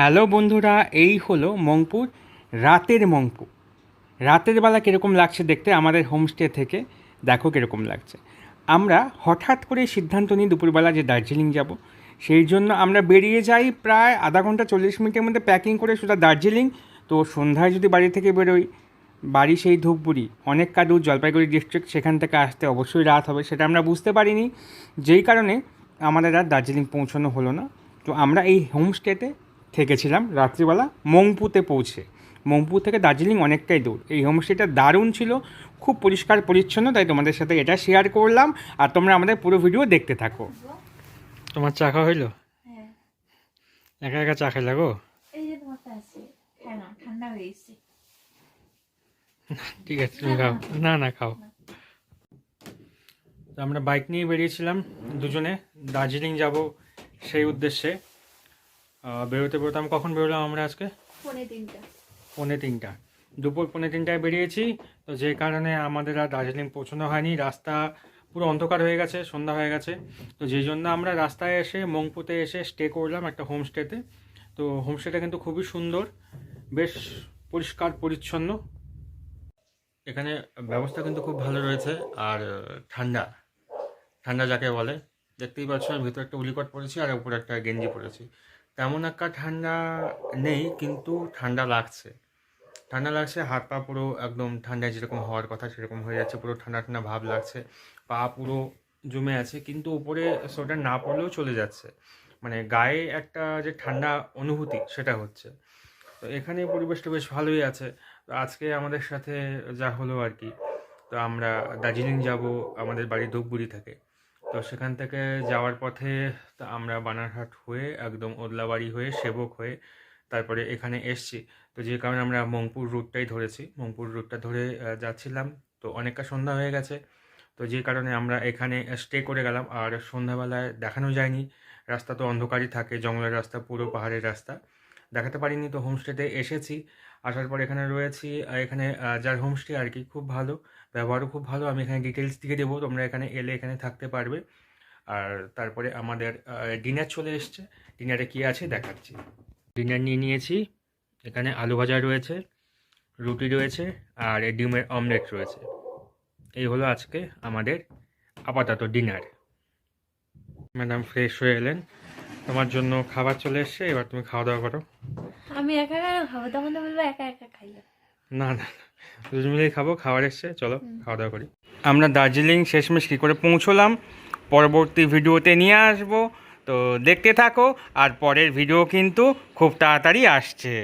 Hello বন্ধুরা, এই হলো মংপুর, রাতের মংপুর রাতের বেলা কীরকম লাগছে দেখতে আমাদের হোমস্টে থেকে, দেখো কীরকম লাগছে। আমরা হঠাৎ করে সিদ্ধান্ত নিই দুপুরবেলা যে দার্জিলিং যাব। সেই জন্য আমরা বেরিয়ে যাই প্রায় আধা ঘণ্টা চল্লিশ মিনিটের মধ্যে প্যাকিং করে সোজা দার্জিলিং। তো সন্ধ্যায় যদি বাড়ি থেকে বেরোই, বাড়ি সেই ধূপগুড়ি, অনেক কাদুর জলপাইগুড়ি ডিস্ট্রিক্ট সেখান থেকে আসতে অবশ্যই রাত হবে, সেটা আমরা বুঝতে পারিনি। যেই কারণে আমাদের আর দার্জিলিং পৌঁছানো হলো না। তো আমরা এই হোমস্টেতে থেকেছিলাম রাত্রিবেলা মংপুতে পৌঁছে। মংপু থেকে দার্জিলিং অনেকটাই দূর। এই হোমস্টেটা দারুণ ছিল খুব পরিষ্কার পরিচ্ছন্ন তাই তোমাদের সাথে এটা শেয়ার করলাম। আর তোমরা আমাদের পুরো ভিডিও দেখতে থাকো। তোমার চা খাওয়া হইল? হ্যাঁ। একা একা চা খাইলা গো? এই যে তোমার আছে। হ্যাঁ ঠিক আছে তুমি খাও। না না খাও। তো আমরা বাইক নিয়ে বেরিয়েছিলাম দুজনে। দার্জিলিং যাব সেই উদ্দেশ্যে। বেরোতে বেরোতে আমি কখন বেরোলাম আমরা আজকে? পৌনে তিনটা। পৌনে তিনটা। দুপুর পৌনে তিনটায় বেরিয়েছি তো যে কারণে আমাদের আর দার্জিলিং পৌঁছানো হয়নি। রাস্তা পুরো অন্ধকার হয়ে গেছে সন্ধ্যা হয়ে গেছে। তো যেই জন্য আমরা রাস্তায় এসে মংপুতে এসে স্টে করলাম একটা হোমস্টেতে তো। হোমস্টেটা কিন্তু খুবই সুন্দর বেশ পরিষ্কার পরিচ্ছন্ন। এখানে ব্যবস্থা কিন্তু খুব ভালো রয়েছে আর ঠান্ডা। ঠান্ডা যাকে বলে। দেখতেই পাচ্ছ আমি ভিতরে একটা উলিকট পরেছি আর উপরে একটা গেঞ্জি পরেছি। তেমন একটা ঠান্ডা নেই, কিন্তু ঠান্ডা লাগছে। ঠান্ডা লাগছে, হাত পা পুরো একদম ঠান্ডায় যেরকম হওয়ার কথা সেরকম হয়ে যাচ্ছে, পুরো ঠান্ডা ঠান্ডা ভাব লাগছে, পা পুরো জমে আছে, কিন্তু উপরে সোয়েটার না পরলেও চলে যাচ্ছে। মানে গায়ে একটা যে ঠান্ডা অনুভূতি, সেটা হচ্ছে। তো এখানে পরিবেশটা বেশ ভালোই আছে। তো আজকে আমাদের সাথে যা হলো আর কি, তো আমরা দার্জিলিং যাব, আমাদের বাড়ি ধূপগুড়ি থেকে। তো সেখান থেকে যাওয়ার পথে আমরা বানারহাট হয়ে একদম ওদলাবাড়ি হয়ে সেবক হয়ে তারপরে এখানে এসছি। তো যে কারণে আমরা মংপুর রুটটাই ধরেছি। মংপুর রুটটা ধরে যাচ্ছিলাম। তো অনেকটা সন্ধ্যা হয়ে গেছে। তো যে কারণে আমরা এখানে স্টে করে গেলাম। আর সন্ধ্যাবেলায় দেখানো যায়নি। রাস্তা তো অন্ধকারই থাকে। জঙ্গলের রাস্তা, পুরো পাহাড়ের রাস্তা। দেখাতে পারিনি, তো হোমস্টেতে এসেছি। আসার পর এখানে রয়েছি। এখানে যার হোমস্টে আর কি, খুব ভালো। ব্যবহারও খুব ভালো। আমি এখানে ডিটেলস দিয়ে দেবো, তোমরা এখানে এলে এখানে থাকতে পারবে। আর তারপরে আমাদের ডিনার চলে এসছে। ডিনারে কী আছে দেখাচ্ছি। ডিনার নিয়ে নিয়েছি। এখানে আলু ভাজা রয়েছে, রুটি রয়েছে, আর ডিমের অমলেট রয়েছে। এই হলো আজকে আমাদের আপাতত ডিনার ম্যাডাম ফ্রেশ হয়ে এলেন। তোমার জন্য খাবার চলে এসছে এবার তুমি খাওয়া দাওয়া করো। আমি একা একা খাব? তখন তো বলব একা একা খাই না না দুজন মিলেই খাব খাবার এসছে চলো খাওয়া দাওয়া করি। আমরা দার্জিলিং শেষমেশ কী করে পৌঁছলাম পরবর্তী ভিডিওতে নিয়ে আসব। তো দেখতে থাকো আর পরের ভিডিও কিন্তু খুব তাড়াতাড়ি আসছে।